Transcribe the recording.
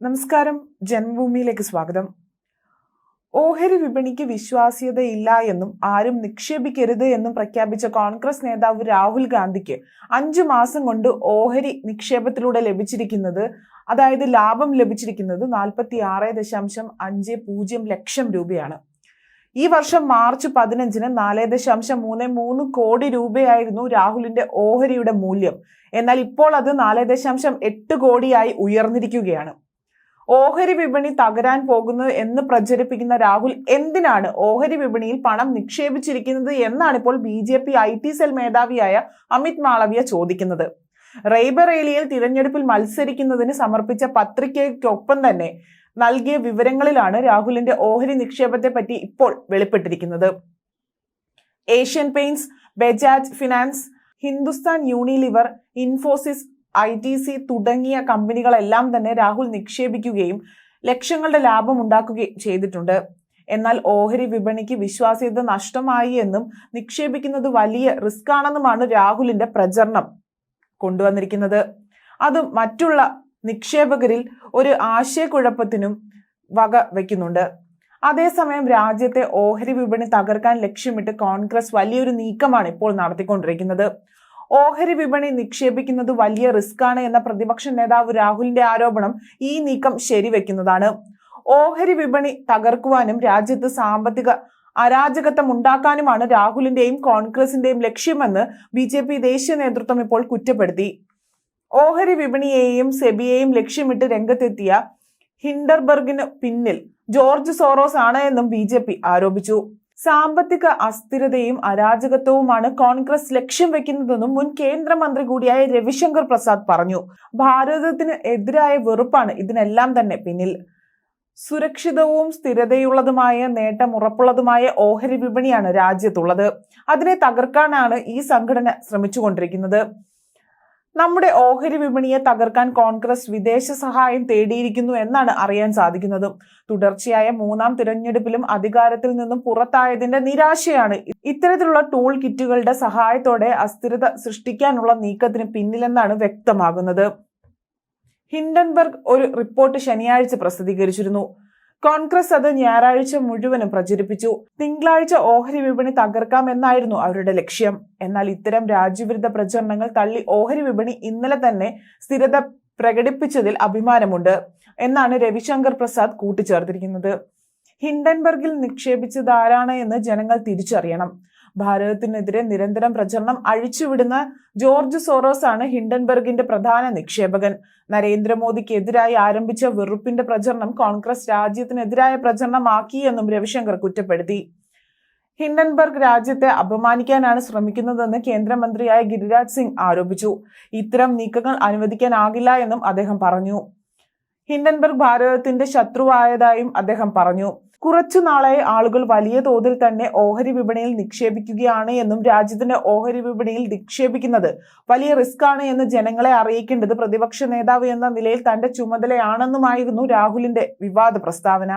നമസ്കാരം. ജന്മഭൂമിയിലേക്ക് സ്വാഗതം. ഓഹരി വിപണിക്ക് വിശ്വാസ്യത ഇല്ല എന്നും ആരും നിക്ഷേപിക്കരുത് എന്നും പ്രഖ്യാപിച്ച കോൺഗ്രസ് നേതാവ് രാഹുൽ ഗാന്ധിക്ക് അഞ്ചു മാസം കൊണ്ട് ഓഹരി നിക്ഷേപത്തിലൂടെ ലഭിച്ചിരിക്കുന്നത് അതായത് ലാഭം ലഭിച്ചിരിക്കുന്നത് നാൽപ്പത്തി ആറ് ദശാംശം അഞ്ച് പൂജ്യം ലക്ഷം രൂപയാണ്. ഈ വർഷം മാർച്ച് പതിനഞ്ചിന് നാല് ദശാംശം മൂന്ന് മൂന്ന് കോടി രൂപയായിരുന്നു രാഹുലിന്റെ ഓഹരിയുടെ മൂല്യം. എന്നാൽ ഇപ്പോൾ അത് നാല് ദശാംശം എട്ട് കോടിയായി ഉയർന്നിരിക്കുകയാണ്. ഓഹരി വിപണി തകരാൻ പോകുന്നു എന്ന് പ്രചരിപ്പിക്കുന്ന രാഹുൽ എന്തിനാണ് ഓഹരി വിപണിയിൽ പണം നിക്ഷേപിച്ചിരിക്കുന്നത് എന്നാണ് ഇപ്പോൾ B J P I T cell മേധാവിയായ Amit Malviya ചോദിക്കുന്നത്. റെയ്ബറേലിയയിൽ തിരഞ്ഞെടുപ്പിൽ മത്സരിക്കുന്നതിന് സമർപ്പിച്ച പത്രികയ്ക്കൊപ്പം തന്നെ നൽകിയ വിവരങ്ങളിലാണ് രാഹുലിന്റെ ഓഹരി നിക്ഷേപത്തെ പറ്റി ഇപ്പോൾ വെളിപ്പെട്ടിരിക്കുന്നത്. Asian Paints Bajaj finance Hindustan Unilever Infosys I T C തുടങ്ങിയ കമ്പനികളെല്ലാം തന്നെ രാഹുൽ നിക്ഷേപിക്കുകയും ലക്ഷങ്ങളുടെ ലാഭം ഉണ്ടാക്കുകയും ചെയ്തിട്ടുണ്ട്. എന്നാൽ ഓഹരി വിപണിക്ക് വിശ്വാസ്യത നഷ്ടമായി എന്നും നിക്ഷേപിക്കുന്നത് വലിയ റിസ്ക് ആണെന്നുമാണ് രാഹുലിന്റെ പ്രചരണം കൊണ്ടുവന്നിരിക്കുന്നത്. അത് മറ്റുള്ള നിക്ഷേപകരിൽ ഒരു ആശയക്കുഴപ്പത്തിനും വക വയ്ക്കുന്നുണ്ട്. അതേസമയം രാജ്യത്തെ ഓഹരി വിപണി തകർക്കാൻ ലക്ഷ്യമിട്ട് കോൺഗ്രസ് വലിയൊരു നീക്കമാണ് ഇപ്പോൾ നടത്തിക്കൊണ്ടിരിക്കുന്നത്. ഓഹരി വിപണി നിക്ഷേപിക്കുന്നത് വലിയ റിസ്ക് ആണ് എന്ന പ്രതിപക്ഷ നേതാവ് രാഹുലിന്റെ ആരോപണം ഈ നീക്കം ശരിവെക്കുന്നതാണ്. ഓഹരി വിപണി തകർക്കുവാനും രാജ്യത്ത് സാമ്പത്തിക അരാജകത്വം ഉണ്ടാക്കാനുമാണ് രാഹുലിന്റെയും കോൺഗ്രസിന്റെയും ലക്ഷ്യമെന്ന് ബി ജെ പി ദേശീയ നേതൃത്വം ഇപ്പോൾ കുറ്റപ്പെടുത്തി. ഓഹരി വിപണിയെയും സെബിയെയും ലക്ഷ്യമിട്ട് രംഗത്തെത്തിയ ഹിൻഡർബർഗിന് പിന്നിൽ ജോർജ് സോറോസ് ആണ് എന്നും ബി ആരോപിച്ചു. സാമ്പത്തിക അസ്ഥിരതയും അരാജകത്വവുമാണ് കോൺഗ്രസ് ലക്ഷ്യം വെക്കുന്നതെന്നും മുൻ കേന്ദ്രമന്ത്രി കൂടിയായ രവിശങ്കർ പ്രസാദ് പറഞ്ഞു. ഭാരതത്തിന് എതിരായ വെറുപ്പാണ് ഇതിനെല്ലാം തന്നെ പിന്നിൽ. സുരക്ഷിതവും സ്ഥിരതയുള്ളതുമായ നേട്ടം ഉറപ്പുള്ളതുമായ ഓഹരി വിപണിയാണ് രാജ്യത്തുള്ളത്. അതിനെ തകർക്കാനാണ് ഈ സംഘടന ശ്രമിച്ചുകൊണ്ടിരിക്കുന്നത്. നമ്മുടെ ഓഹരി വിപണിയെ തകർക്കാൻ കോൺഗ്രസ് വിദേശ സഹായം തേടിയിരിക്കുന്നു എന്നാണ് അറിയാൻ സാധിക്കുന്നത്. തുടർച്ചയായ മൂന്നാം തിരഞ്ഞെടുപ്പിലും അധികാരത്തിൽ നിന്നും പുറത്തായതിന്റെ നിരാശയാണ് ഇത്തരത്തിലുള്ള ടൂൾ കിറ്റുകളുടെ സഹായത്തോടെ അസ്ഥിരത സൃഷ്ടിക്കാനുള്ള നീക്കത്തിന് പിന്നിലെന്നാണ് വ്യക്തമാകുന്നത്. ഹിൻഡൻബർഗ് ഒരു റിപ്പോർട്ട് ശനിയാഴ്ച പ്രസിദ്ധീകരിച്ചിരുന്നു. കോൺഗ്രസ് അത് ഞായറാഴ്ച മുഴുവനും പ്രചരിപ്പിച്ചു. തിങ്കളാഴ്ച ഓഹരി വിപണി തകർക്കാം എന്നായിരുന്നു അവരുടെ ലക്ഷ്യം. എന്നാൽ ഇത്തരം രാജ്യവിരുദ്ധ പ്രചരണങ്ങൾ തള്ളി ഓഹരി വിപണി ഇന്നലെ തന്നെ സ്ഥിരത പ്രകടിപ്പിച്ചതിൽ അഭിമാനമുണ്ട് എന്നാണ് രവിശങ്കർ പ്രസാദ് കൂട്ടിച്ചേർത്തിരിക്കുന്നത്. ഹിൻഡൻബർഗിൽ നിക്ഷേപിച്ചതാരാണ് എന്ന് ജനങ്ങൾ തിരിച്ചറിയണം. ഭാരതത്തിനെതിരെ നിരന്തരം പ്രചരണം അഴിച്ചുവിടുന്ന ജോർജ് സോറോസ് ആണ് ഹിൻഡൻബർഗിന്റെ പ്രധാന നിക്ഷേപകൻ. നരേന്ദ്രമോദിക്കെതിരായി ആരംഭിച്ച വെറുപ്പിന്റെ പ്രചരണം കോൺഗ്രസ് രാജ്യത്തിനെതിരായ പ്രചരണമാക്കി എന്നും രവിശങ്കർ കുറ്റപ്പെടുത്തി. ഹിൻഡൻബർഗ് രാജ്യത്തെ അപമാനിക്കാനാണ് ശ്രമിക്കുന്നതെന്ന് കേന്ദ്രമന്ത്രിയായ ഗിരിരാജ് സിംഗ് ആരോപിച്ചു. ഇത്തരം നീക്കങ്ങൾ അനുവദിക്കാനാകില്ല എന്നും അദ്ദേഹം പറഞ്ഞു. ഹിൻഡൻബർഗ് ഭാരതത്തിന്റെ ശത്രുവായതായും അദ്ദേഹം പറഞ്ഞു. കുറച്ചു നാളായി ആളുകൾ വലിയ തോതിൽ തന്നെ ഓഹരി വിപണിയിൽ നിക്ഷേപിക്കുകയാണ് എന്നും രാജ്യത്തിന്റെ ഓഹരി വിപണിയിൽ നിക്ഷേപിക്കുന്നത് വലിയ റിസ്ക് ആണ് എന്ന് ജനങ്ങളെ അറിയിക്കേണ്ടത് പ്രതിപക്ഷ നേതാവ് എന്ന നിലയിൽ തന്റെ ചുമതലയാണെന്നുമായിരുന്നു രാഹുലിന്റെ വിവാദ പ്രസ്താവന.